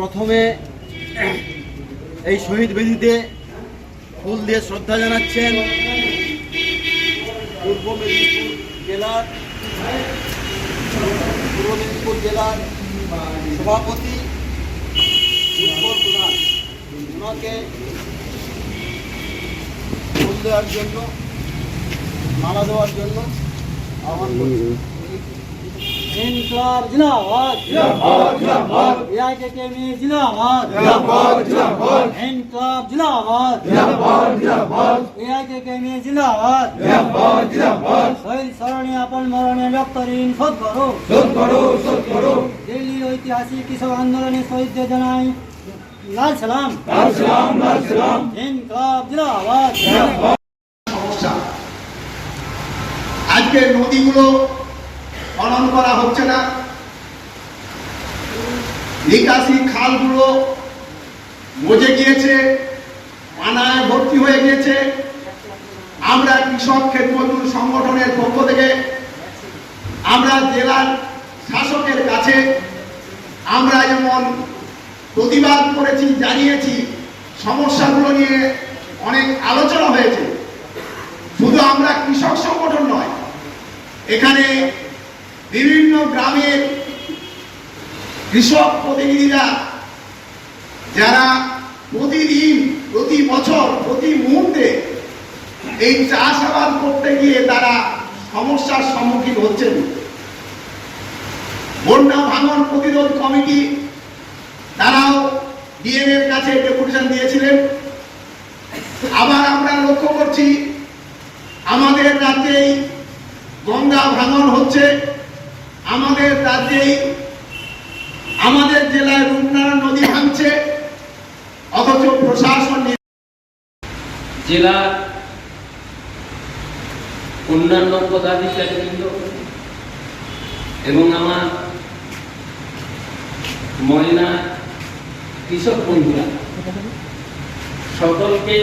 প্রথমে এই শহীদ বেদিতে ফুল দিয়ে শ্রদ্ধা জানাচ্ছেন পূর্ব মেদিনীপুর জেলার, পূর্ব মেদিনীপুর জেলার সভাপতি ওনাকে ফুল দেওয়ার জন্য, মালা দেওয়ার জন্য করছি। ইনকলাব জিন্দাবাদ জিন্দাবাদ, জিন্দাবাদ। এআইকেকেএমই জিন্দাবাদ জিন্দাবাদ, জিন্দাবাদ। ইনকলাব জিন্দাবাদ জিন্দাবাদ, জিন্দাবাদ। এআইকেকেএমই জিন্দাবাদ জিন্দাবাদ, জিন্দাবাদ। শহীদ স্মরণে আপন মরণে রক্ত ঋণ শোধ করো শোধ করো, শোধ করো। দিল্লির ঐতিহাসিক কৃষক আন্দোলনে শহীদদের জানাই লাল সালাম লাল সালাম, লাল সালাম। ইনকলাব জিন্দাবাদ আজকে নদীগুলো খনন করা হচ্ছে না। নিকাশি খালগুলো মজে গিয়েছে, পানায় ভর্তি হয়ে গিয়েছে। আমরা কৃষক ক্ষেত মজুর সংগঠনের পক্ষ থেকে আমরা জেলার শাসকের কাছে আমরা যেমন প্রতিবাদ করেছি, জানিয়েছি, সমস্যাগুলো নিয়ে অনেক আলোচনা হয়েছে। শুধু আমরা কৃষক সংগঠন নয়, এখানে বিভিন্ন গ্রামের কৃষক প্রতিনিধিরা, যারা প্রতিদিন, প্রতি বছর, প্রতি মুহূর্তে এই চাষাবাদ করতে গিয়ে তারা সমস্যার সম্মুখীন হচ্ছেন। বন্যা ভাঙন প্রতিরোধ কমিটি, তারাও ডিএম এর কাছে ডেপুটেশন দিয়েছিলেন। আবার আমরা লক্ষ্য করছি, আমাদের রাজ্যেই গঙ্গা ভাঙন হচ্ছে। আমাদের রাজ্যেই, আমাদের জেলায় রূপনারায়ণ নদী ভাঙছে, অথচ প্রশাসন জেলার অন্যান্য পদাধিকারীবৃন্দ এবং আমার ময়না কৃষক বন্ধুরা, সকলকে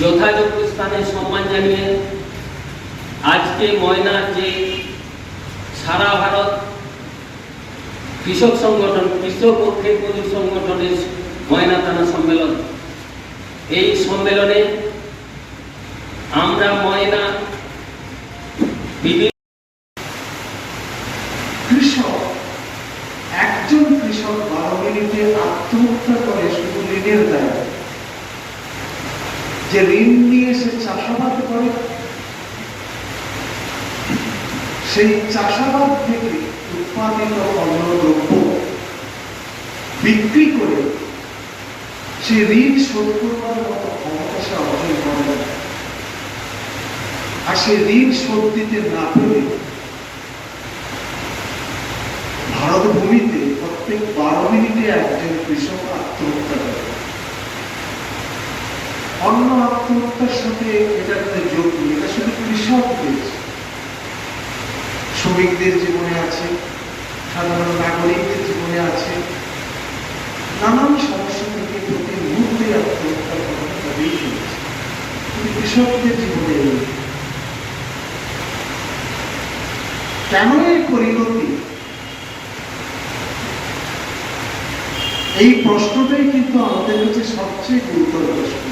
যথাযোগ্য স্থানে সম্মান জানিয়ে আজকে ময়নার যে সারা ভারত কৃষক সংগঠন, কৃষক ও ক্ষেত মজুর সংগঠনের ময়না থানা সম্মেলন। এই সম্মেলনে আমরা ময়না বিভিন্ন যে ঋণ নিয়ে সে চাষাবাদ করে সেই চাষাবাদ থেকে উৎপাদিত অন্য দ্রব্য বিক্রি করে সে ঋণ শোধ করবার মতো ক্ষমতা সে অর্জন করে। আর সে ঋণ শোধ দিতে না পেরে ভারত ভূমিতে প্রত্যেক বারো মিনিটে একজন কৃষক আত্মহত্যা করে অন্য আত্মহত্যার সাথে এটা একটা যোগ নেই এটা শুধু কৃষকদের শ্রমিকদের জীবনে আছে, সাধারণ নাগরিকদের জীবনে আছে। নানান সমস্যা থেকে প্রতি মুহূর্তে আত্মহত্যা করার দাবি চলছে। কিন্তু কৃষকদের জীবনে কেন এই পরিণতি? এই প্রশ্নটাই কিন্তু আমাদের কাছে সবচেয়ে গুরুতর প্রশ্ন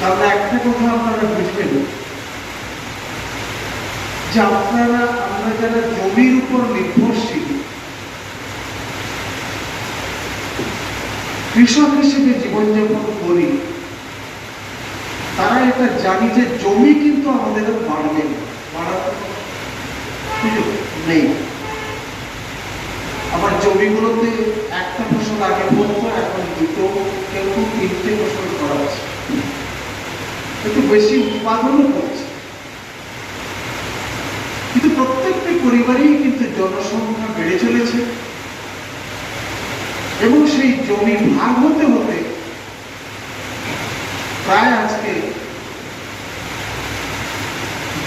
তাহলে একটা কথা আপনারা বুঝবেন। যে আপনারা আমরা যারা জমির উপর নির্ভরশীল, কৃষক হিসেবে জীবনযাপন করি, তারা এটা জানি যে জমি কিন্তু আমাদের বাড়বে নেই। আমার জমিগুলোতে একটা ফসল আগে বলতো এখন দুটো, কেউ তিনটে ফসল করাচ্ছে। একটু বেশি উৎপাদনও করছে। কিন্তু প্রত্যেকটি পরিবারেই কিন্তু জনসংখ্যা বেড়ে চলেছে। এবং সেই জমি ভাগ হতে হতে প্রায় আজকে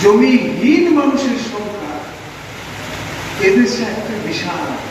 জমিহীন মানুষের সংখ্যা এদেশে একটা বিশাল।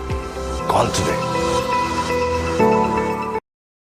call today.